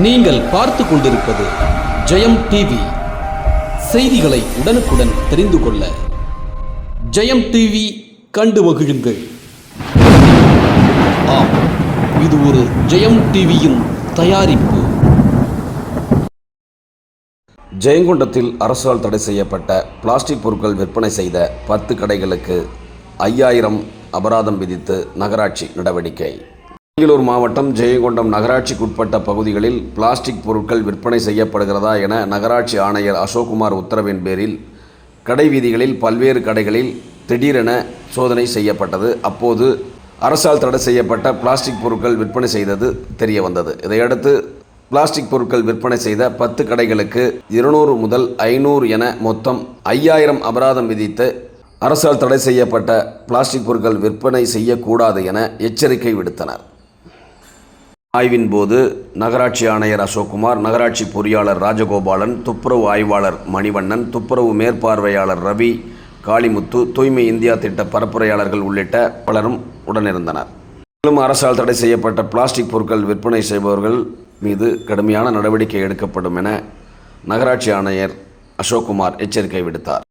நீங்கள் பார்த்து கொண்டிருப்பது ஜெயம் டிவி செய்திகளை உடனுக்குடன் தெரிந்து கொள்ள ஜெயம் டிவி கண்டு மகிழுங்கள். ஆம் இது ஒரு ஜெயம் டிவியின் தயாரிப்பு. ஜெயங்கொண்டத்தில் அரசால் தடை செய்யப்பட்ட பிளாஸ்டிக் பொருட்கள் விற்பனை செய்த பத்து கடைகளுக்கு ஐயாயிரம் அபராதம் விதித்து நகராட்சி நடவடிக்கை. அரியலூர் மாவட்டம் ஜெயங்கொண்டம் நகராட்சிக்குட்பட்ட பகுதிகளில் பிளாஸ்டிக் பொருட்கள் விற்பனை செய்யப்படுகிறதா என நகராட்சி ஆணையர் அசோக்குமார் உத்தரவின் பேரில் கடை வீதிகளில் பல்வேறு கடைகளில் திடீரென சோதனை செய்யப்பட்டது. அப்போது அரசால் தடை செய்யப்பட்ட பிளாஸ்டிக் பொருட்கள் விற்பனை செய்தது தெரிய வந்தது இதையடுத்து பிளாஸ்டிக் பொருட்கள் விற்பனை செய்த பத்து கடைகளுக்கு இருநூறு முதல் ஐநூறு என மொத்தம் ஐயாயிரம் அபராதம் விதித்து அரசால் தடை செய்யப்பட்ட பிளாஸ்டிக் பொருட்கள் விற்பனை செய்யக்கூடாது என எச்சரிக்கை விடுத்தனர். ஆய்வின் போது நகராட்சி ஆணையர் அசோக்குமார் நகராட்சி பொறியாளர் ராஜகோபாலன் துப்புரவு ஆய்வாளர் மணிவண்ணன் துப்புரவு மேற்பார்வையாளர் ரவி காளிமுத்து தூய்மை இந்தியா திட்ட பரப்புரையாளர்கள் உள்ளிட்ட பலரும் உடனிருந்தனர். மேலும் அரசால் தடை செய்யப்பட்ட பிளாஸ்டிக் பொருட்கள் விற்பனை செய்பவர்கள் மீது கடுமையான நடவடிக்கை எடுக்கப்படும் என நகராட்சி ஆணையர் அசோக்குமார் எச்சரிக்கை விடுத்தார்.